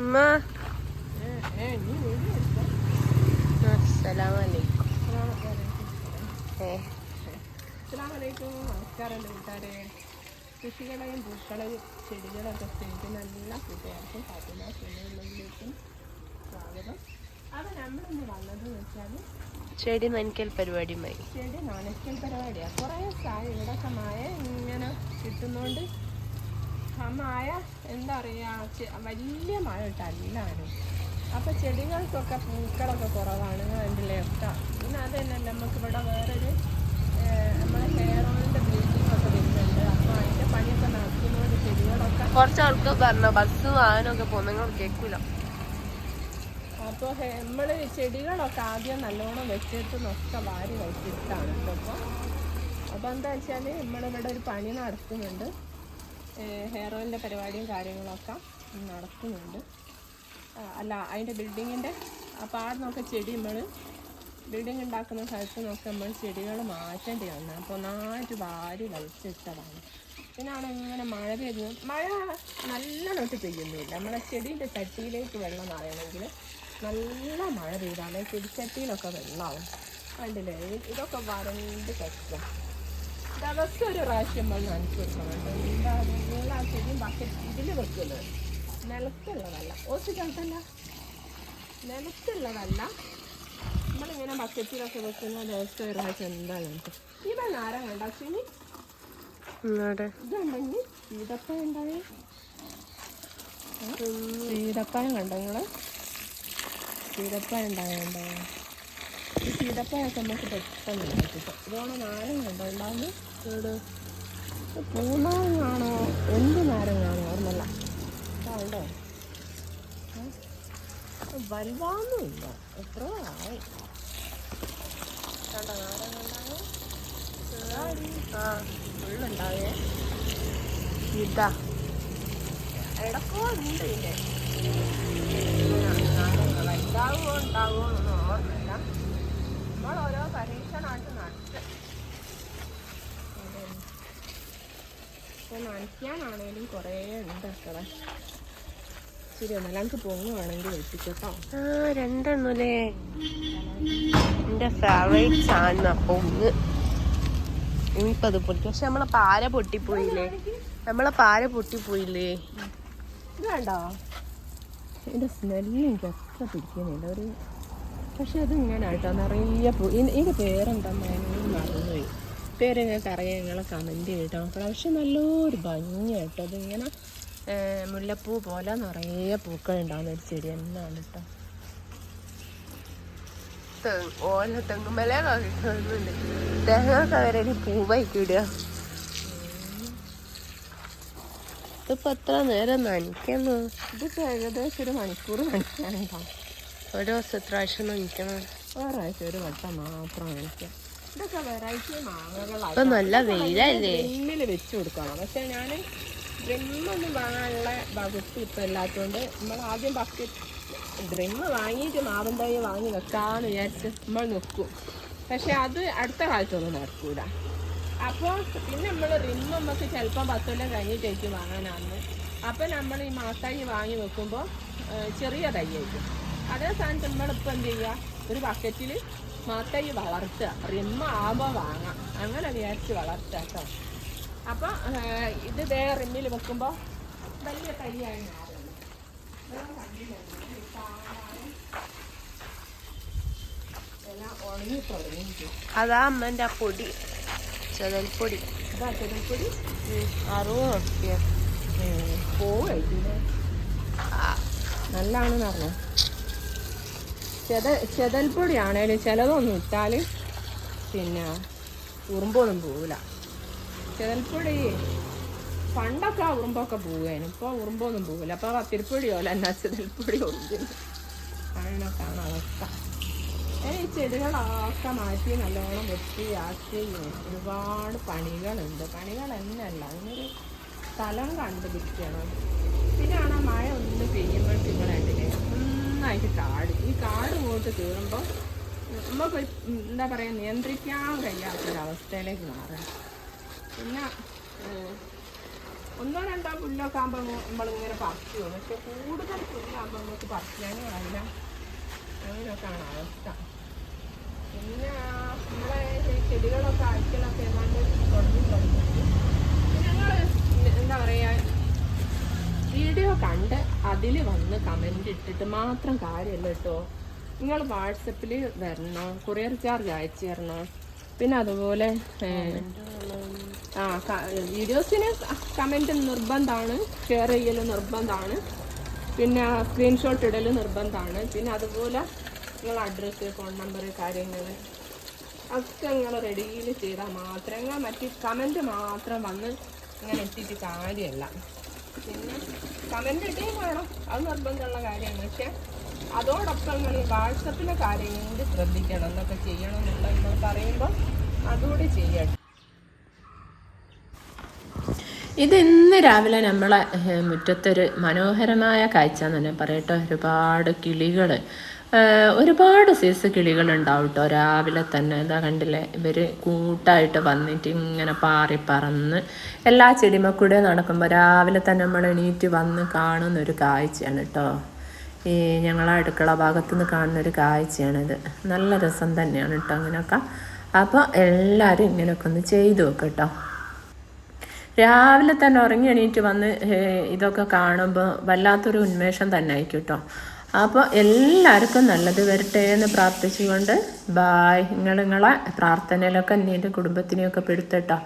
ഉമ്മ അസ്സലാമലൈക്കും ഏ അസ്സലാമലൈക്കും. നമസ്കാരം കൂട്ടുകാരെ. കൃഷികളെയും പൂക്കളെയും ചെടികളൊക്കെ സ്നേഹിക്കുന്ന എല്ലാ കൂട്ടുകാർക്കും ഫാത്തിമ സുനിലേക്കും സ്വാഗതം. അപ്പം നമ്മളിന്ന് വന്നതെന്ന് വെച്ചാൽ ചെടി നനയ്ക്കൽ പരിപാടിയുമായി. ചെടി നനയ്ക്കൽ പരിപാടിയാണ് കുറേ സായ ഇവിടെയൊക്കെ മഴ ഇങ്ങനെ കിട്ടുന്നോണ്ട് ആ മഴ എന്താ പറയുക വലിയ മഴ ഇട്ടല്ലാണ് അപ്പം ചെടികൾക്കൊക്കെ പൂക്കളൊക്കെ കുറവാണ് അതിന്റെ ലെഫ്റ്റാണ് പിന്നെ അത് തന്നെ നമുക്ക് ഇവിടെ വേറൊരു നമ്മുടെ നമ്മളെ ഹെയർ ഓയിലിന്റെ ബ്ലീച്ചിങ് ഒക്കെ വരുന്നുണ്ട്. അപ്പോൾ അതിന്റെ പണിയൊക്കെ നടക്കുന്നതുകൊണ്ട് ചെടികളൊക്കെ കുറച്ച് ആൾക്ക് പറഞ്ഞ ബസ് വാഹനമൊക്കെ പോകുന്നെങ്കിൽ കേൾക്കില്ല അപ്പോൾ നമ്മൾ ചെടികളൊക്കെ ആദ്യം നല്ലോണം വെച്ചിട്ട് നൊക്കെ വാരി വെച്ചിട്ടാണ് ഇപ്പോൾ അപ്പോൾ എന്താ വെച്ചാൽ നമ്മളിവിടെ ഒരു പണി നടത്തുന്നുണ്ട്. ഹെയർ ഓയിലിന്റെ പരിപാടിയും കാര്യങ്ങളൊക്കെ നടക്കുന്നുണ്ട് അല്ല അതിന്റെ ബിൽഡിങ്ങിന്റെ ആ പാട് നോക്കെ ചെടി നമ്മൾ ബിൽഡിംഗ് ഉണ്ടാക്കുന്ന സ്ഥലത്ത് നോക്കി നമ്മൾ ചെടികൾ മാറ്റേണ്ടി വന്നു. അപ്പോൾ ഒന്നായിട്ട് വാരി വലിച്ചിട്ടതാണ്. പിന്നാണ് ഇങ്ങനെ മഴ പെയ്യുന്നത് മഴ നല്ലോണമായിട്ട് പെയ്യുന്നില്ല. നമ്മളെ ചെടീന്റെ ചട്ടിയിലേക്ക് വെള്ളം നിറയണമെങ്കിൽ നല്ല മഴ പെയ്താലേ ചെടിച്ചട്ടിയിലൊക്കെ വെള്ളമാവും. കണ്ടില്ലേ? ഇത് ഇതൊക്കെ വരണ്ട് കഷ്ടം ദിവസം ഒരു പ്രാവശ്യം നമ്മൾ നനച്ച് കൊടുക്കണം എന്താ എല്ലാ ചെടിയും ബക്കറ്റ് ഇതിൽ വെക്കുന്നത് നിലത്തുള്ളതല്ല. ഓസ് സ്ഥലത്തല്ല നിലത്തുള്ളതല്ല. നമ്മളിങ്ങനെ ബക്കറ്റിലൊക്കെ വെക്കുന്ന ദിവസം ഒരു പ്രാവശ്യം എന്താണ് ഈ ഇവ നാരം കണ്ട ഇങ്ങോട്ട് ഇതുണ്ടെങ്കിൽ സീതപ്പഴം കണ്ടോ നിങ്ങൾ സീതപ്പഴം ഉണ്ടായോ ഈ സീതപ്പഴമൊക്കെ നമുക്ക് പെട്ടെന്ന് കിട്ടും ഇതോടെ നാരങ്ങ കണ്ടോ ഉണ്ടാവുന്നു ഇവിടെ പൂനാരങ്ങാണോ എന്ത് നാരങ്ങാണോ ഓർമ്മല്ല കണ്ടോ വലുതാന്നുമില്ല എത്ര ആയി. കണ്ടോ നാരങ്ങ ഉണ്ടായോ ആ ഇതാ. ഇടക്കോ ഉണ്ട് ഇതിന്റെ വലുതാവുമോ ഉണ്ടാവോ എന്നൊന്നും ഓർമ്മയില്ല. നമ്മൾ ഓരോ പരീക്ഷണമായിട്ട് ഇപ്പൊ നനയ്ക്കാനാണേലും കുറേ ഉണ്ട് അത്ര. ശരി ഒന്നല്ല നമുക്ക് പൊങ്ങുവാണെങ്കിൽ വെച്ചിട്ടോ ആ രണ്ടെണ്ണല്ലേ? എന്റെ ഫേവറേറ്റ് സാധനം പൊങ്ങ്. ഇനിയിപ്പോ അത് പൊട്ടി. പക്ഷെ നമ്മളെ പാര പൊട്ടിപ്പോയില്ലേ? നമ്മളെ പാര പൊട്ടിപ്പോയില്ലേ? ഇത് വേണ്ടോ ഇതിന്റെ സ്മെല്ല് എനിക്ക് അത്ര പിടിക്കുന്നില്ല ഒരു പക്ഷെ അത് ഇങ്ങനെ ആയിട്ടോ നിറയെ പോയി എന്റെ പേരെന്താ പേരെന്താ മറന്നുപോയി. പേര് നിങ്ങൾക്ക് അറിയാം നിങ്ങൾ കമന്റ് ചെയ്യട്ടോ പക്ഷെ നല്ലൊരു ഭംഗി കേട്ടോ. അതിങ്ങനെ ഏ, മുല്ലപ്പൂ പോലെ നിറയെ പൂക്കൾ ഉണ്ടാകുന്ന ഒരു ചെടി തന്നെയാണ് കേട്ടോ. ഓല തെങ്ങുമല കാണുന്നുണ്ട് തേങ്ങ വരെ പൂവായിട്ട് ഇടുക. ഇതിപ്പോ എത്ര നേരം നനയ്ക്കുന്നു? ഇതിപ്പോൾ ഏകദേശം ഒരു മണിക്കൂർ നനയ്ക്കാനുണ്ടാവും ഒരു ദിവസം എത്ര പ്രാവശ്യം നനയ്ക്കണം ഒരാഴ്ച ഒരു വട്ടം മാത്രം നനയ്ക്കാം. ഇതൊക്കെ വെറൈറ്റി മാങ്ങകളാണ് ഇപ്പൊ നല്ല വെയിലല്ലേ? ഡ്രിമ്മിൽ വെച്ചു കൊടുക്കണം. പക്ഷെ ഞാൻ ഡ്രിമ്മൊന്നും വാങ്ങാനുള്ള വകുപ്പ് ഇപ്പൊ ഇല്ലാത്തതുകൊണ്ട് നമ്മൾ ആദ്യം ബക്കറ്റ് ഡ്രിമ്മ് വാങ്ങിയിട്ട് മാവൻ തൈ വാങ്ങി വെക്കാന്ന് വിചാരിച്ച് നമ്മൾ നിൽക്കും പക്ഷെ അത് അടുത്ത കാലത്തൊന്നും നടക്കൂല. അപ്പോൾ പിന്നെ നമ്മൾ റിമ്മ് നമുക്ക് ചിലപ്പോൾ പത്ത് കൊല്ലം കഴിഞ്ഞിട്ടായിരിക്കും വാങ്ങാനാണ് അപ്പം നമ്മൾ ഈ മാസായി വാങ്ങി വെക്കുമ്പോൾ ചെറിയ തൈയായിരിക്കും അതേ സ്ഥാനത്ത് നമ്മളിപ്പോൾ എന്ത് ചെയ്യുക? ഒരു ബക്കറ്റിൽ മാത്തൈ വളർത്തുക. റിമ്മ ആകുമ്പോൾ വാങ്ങാം. അങ്ങനെ വിചാരിച്ച് വളർത്തുക കേട്ടോ. അപ്പോൾ ഇത് ദേ റിമ്മിൽ വെക്കുമ്പോൾ വലിയ തൈയായി അതാ അമ്മന്റെ ആ പൊടി ചെതൽപ്പൊടി. ഇതാ ചെറുപ്പൊടി അറുപത് ഉറുപ്പ്യ പോവല്ലേ നല്ലതാണെന്ന് പറഞ്ഞു ചെത ചെതൽപ്പൊടിയാണേലും ചിലതൊന്നും ഇട്ടാൽ പിന്നെ ഉറുമ്പൊന്നും പോവില്ല ചെതൽപ്പൊടി പണ്ടൊക്കെ ആ ഉറുമ്പൊക്കെ പോവുകയാണ് ഇപ്പോൾ ഉറുമ്പൊന്നും പോവില്ല അപ്പോൾ കത്തിരിപ്പൊടിയോ അല്ല എന്നാ ചെതൽപ്പൊടി ഉറുമ്പിന്. അതിനൊക്കെയാണ് അവസ്ഥ. ഈ ചെടികളൊക്കെ മാറ്റി നല്ലോണം വൃത്തിയാക്കി ഒരുപാട് പണികളുണ്ട്. പണികൾ എന്നല്ല അതിനൊരു സ്ഥലം കണ്ടുപിടിക്കണം. പിന്നെയാണ് ആ മഴ ഒന്ന് പെയ്യുമ്പോൾ കണ്ടില്ലേ നന്നായിട്ട് കാട്. ഈ കാട് പോയിട്ട് കയറുമ്പോൾ നമുക്ക് എന്താ പറയുക നിയന്ത്രിക്കാൻ കഴിയാത്തൊരവസ്ഥയിലേക്ക് മാറുക പിന്നെ ഒന്നോ രണ്ടോ പുല്ലൊക്കെ ആകുമ്പോൾ നമ്മളിങ്ങനെ പറിച്ചു പക്ഷെ കൂടുതൽ പുല്ലാകുമ്പോൾ നമുക്ക് പറിക്കാനും അല്ല അങ്ങനെയൊക്കെയാണ് അവസ്ഥ. പിന്നെ നമ്മളെ ഈ ചെടികളൊക്കെ അയക്കലൊക്കെ ഏതാണ്ട് തുടങ്ങി തുടങ്ങി ഞങ്ങൾ എന്താ പറയുക വീഡിയോ കണ്ട് അതിൽ വന്ന് കമന്റ് ഇട്ടിട്ട് മാത്രം കാര്യമല്ല കേട്ടോ. നിങ്ങൾ വാട്സപ്പിൽ വരണം? കൊറിയർ ചാർജ് അയച്ചു തരണം? പിന്നെ അതുപോലെ ആ വീഡിയോസിന് കമന്റ് നിർബന്ധമാണ് ഷെയർ ചെയ്യൽ നിർബന്ധമാണ് പിന്നെ സ്ക്രീൻഷോട്ട് ഇടൽ നിർബന്ധമാണ് പിന്നെ അതുപോലെ നിങ്ങൾ അഡ്രസ്സ് ഫോൺ നമ്പർ കാര്യങ്ങൾ ഒക്കെ നിങ്ങൾ റെഡിയിൽ ചെയ്താൽ മാത്രം. നിങ്ങൾ മറ്റ് കമന്റ് മാത്രം വന്ന് ഇങ്ങനെ എത്തിയിട്ട് കാര്യമല്ല പിന്നെ കമന്റ് ഇടുകയും വേണം. അത് നിർബന്ധമുള്ള കാര്യമാണ്. പക്ഷെ അതോടൊപ്പം നിങ്ങൾ ഈ വാട്സപ്പിലെ കാര്യം കൂടി ശ്രദ്ധിക്കണം. എന്നൊക്കെ ചെയ്യണം എന്നുള്ള നമ്മൾ പറയുമ്പോൾ അതുകൂടി ചെയ്യണം. ഇതിന്ന് രാവിലെ നമ്മളെ മുറ്റത്തൊരു മനോഹരമായ കാഴ്ച എന്ന് തന്നെ പറയട്ടെ. ഒരുപാട് കിളികൾ ഒരുപാട് സൈസ് കിളികൾ ഉണ്ടാവും കേട്ടോ രാവിലെ തന്നെ ഇതാ കണ്ടില്ലേ? ഇവർ കൂട്ടായിട്ട് വന്നിട്ട് ഇങ്ങനെ പാറി പറന്ന് എല്ലാ ചെടിമക്കൂടെ നടക്കുമ്പോൾ രാവിലെ തന്നെ നമ്മൾ എണീറ്റ് വന്ന് കാണുന്ന ഒരു കാഴ്ചയാണ് കേട്ടോ ഈ ഞങ്ങളെ അടുക്കള ഭാഗത്തു നിന്ന് കാണുന്ന ഒരു കാഴ്ചയാണിത്. നല്ല രസം തന്നെയാണ് കേട്ടോ അങ്ങനെയൊക്കെ. അപ്പോൾ എല്ലാവരും ഇങ്ങനെയൊക്കെ ഒന്ന് ചെയ്തു നോക്കാം കേട്ടോ രാവിലെ തന്നെ ഉറങ്ങി എണീറ്റ് വന്ന് ഇതൊക്കെ കാണുമ്പോൾ വല്ലാത്തൊരു ഉന്മേഷം തന്നെ ആയിരിക്കും കേട്ടോ അപ്പോൾ എല്ലാവർക്കും നല്ലത് വരട്ടെ എന്ന് പ്രാർത്ഥിച്ചുകൊണ്ട് ബായ്. നിങ്ങൾ നിങ്ങളെ പ്രാർത്ഥനയിലൊക്കെ എന്റെ കുടുംബത്തിനെയൊക്കെ പെടുത്തട്ടോ.